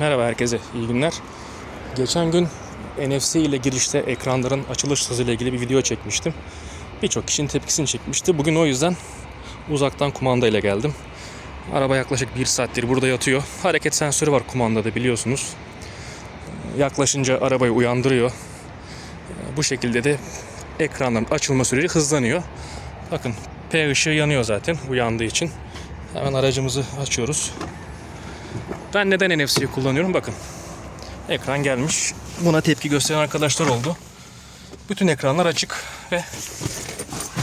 Merhaba herkese, iyi günler. Geçen gün NFC ile girişte ekranların açılış hızıyla ilgili bir video çekmiştim. Birçok kişinin tepkisini çekmişti. Bugün o yüzden uzaktan kumanda ile geldim. Araba yaklaşık bir saattir burada yatıyor. Hareket sensörü var kumandada biliyorsunuz. Yaklaşınca arabayı uyandırıyor. Bu şekilde de ekranların açılma süreci hızlanıyor. Bakın P ışığı yanıyor zaten uyandığı için. Hemen aracımızı açıyoruz. Ben neden NFC'yi kullanıyorum? Bakın. Ekran gelmiş. Buna tepki gösteren arkadaşlar oldu. Bütün ekranlar açık ve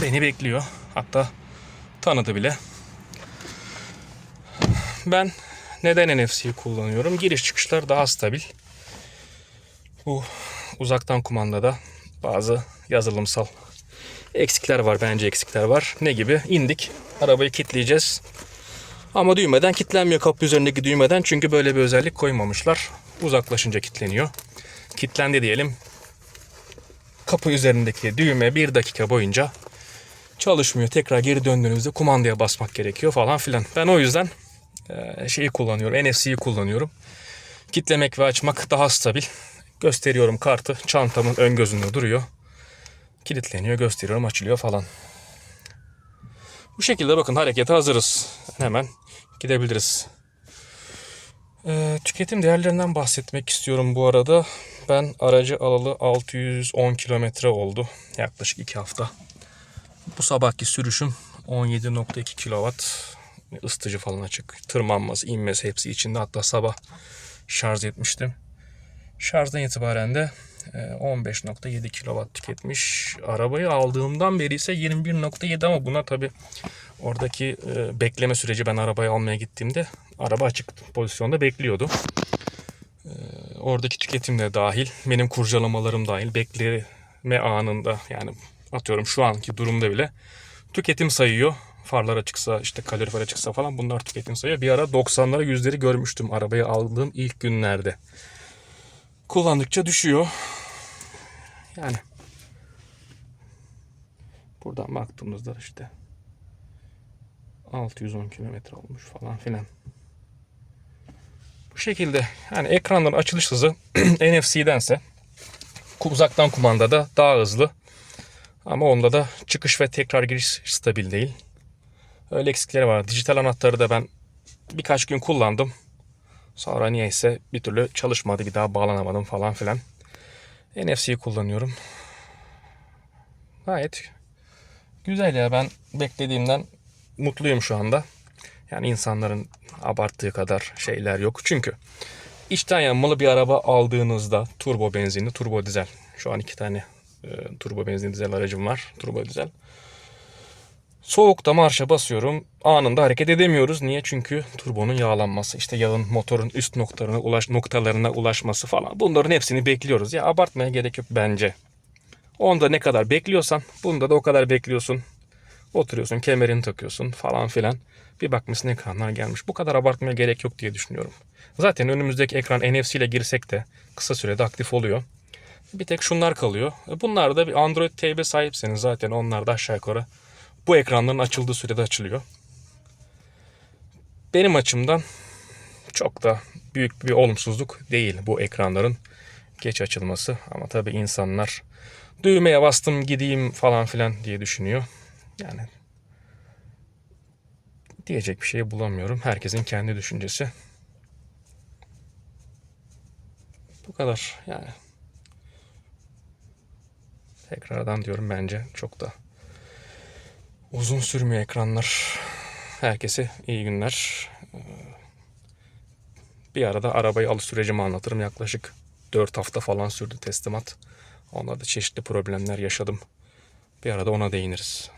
beni bekliyor. Hatta tanıdı bile. Ben neden NFC'yi kullanıyorum? Giriş çıkışlar daha stabil. Bu uzaktan kumandada bazı yazılımsal eksikler var. Bence eksikler var. Ne gibi? İndik. Arabayı kilitleyeceğiz. Ama düğmeden kilitlenmiyor kapı üzerindeki düğmeden çünkü böyle bir özellik koymamışlar. Uzaklaşınca kilitleniyor. Kilitlendi diyelim. Kapı üzerindeki düğme bir dakika boyunca çalışmıyor. Tekrar geri döndüğünüzde kumandaya basmak gerekiyor falan filan. Ben o yüzden e, şeyi kullanıyorum. NFC'yi kullanıyorum. Kitlemek ve açmak daha stabil. Gösteriyorum kartı çantamın ön gözünde duruyor. Kilitleniyor, gösteriyorum, açılıyor falan. Bu şekilde bakın harekete hazırız. Hemen gidebiliriz. Ee, tüketim değerlerinden bahsetmek istiyorum bu arada. Ben aracı alalı 610 kilometre oldu. Yaklaşık 2 hafta. Bu sabahki sürüşüm 17.2 kW. ısıtıcı falan açık. Tırmanması, inmesi hepsi içinde. Hatta sabah şarj etmiştim. Şarjdan itibaren de 15.7 kW tüketmiş. Arabayı aldığımdan beri ise 21.7 ama buna tabi oradaki e, bekleme süreci ben arabayı almaya gittiğimde araba açık pozisyonda bekliyordu. E, oradaki tüketim de dahil, benim kurcalamalarım dahil, bekleme anında yani atıyorum şu anki durumda bile tüketim sayıyor. Farlar açıksa işte kalorifer açıksa falan bunlar tüketim sayıyor. Bir ara 90'lara yüzleri görmüştüm arabayı aldığım ilk günlerde kullandıkça düşüyor. Yani buradan baktığımızda işte 610 kilometre olmuş falan filan. Bu şekilde yani ekranların açılış hızı NFC'dense uzaktan kumandada daha hızlı. Ama onda da çıkış ve tekrar giriş stabil değil. Öyle eksikleri var. Dijital anahtarı da ben birkaç gün kullandım. Sonra niyeyse bir türlü çalışmadı. Bir daha bağlanamadım falan filan. NFC'yi kullanıyorum. Gayet güzel ya. Ben beklediğimden mutluyum şu anda. Yani insanların abarttığı kadar şeyler yok. Çünkü içten yanmalı bir araba aldığınızda turbo benzinli, turbo dizel. Şu an iki tane e, turbo benzinli dizel aracım var. Turbo dizel. Soğukta marşa basıyorum. Anında hareket edemiyoruz. Niye? Çünkü turbonun yağlanması, işte yağın motorun üst noktalarına, ulaş, noktalarına ulaşması falan. Bunların hepsini bekliyoruz. Ya abartmaya gerek yok bence. Onda ne kadar bekliyorsan bunda da o kadar bekliyorsun. Oturuyorsun, kemerini takıyorsun falan filan. Bir bakmışsın ekranlar gelmiş. Bu kadar abartmaya gerek yok diye düşünüyorum. Zaten önümüzdeki ekran NFC ile girsek de kısa sürede aktif oluyor. Bir tek şunlar kalıyor. Bunlar da bir Android TV sahipseniz zaten onlar da aşağı yukarı bu ekranların açıldığı sürede açılıyor. Benim açımdan çok da büyük bir olumsuzluk değil bu ekranların geç açılması. Ama tabii insanlar düğmeye bastım gideyim falan filan diye düşünüyor. Yani diyecek bir şey bulamıyorum. Herkesin kendi düşüncesi. Bu kadar yani. Tekrardan diyorum bence çok da Uzun sürmüyor ekranlar. Herkese iyi günler. Ee, Bir arada arabayı alış sürecimi anlatırım. Yaklaşık 4 hafta falan sürdü teslimat. Onda da çeşitli problemler yaşadım. Bir arada ona değiniriz.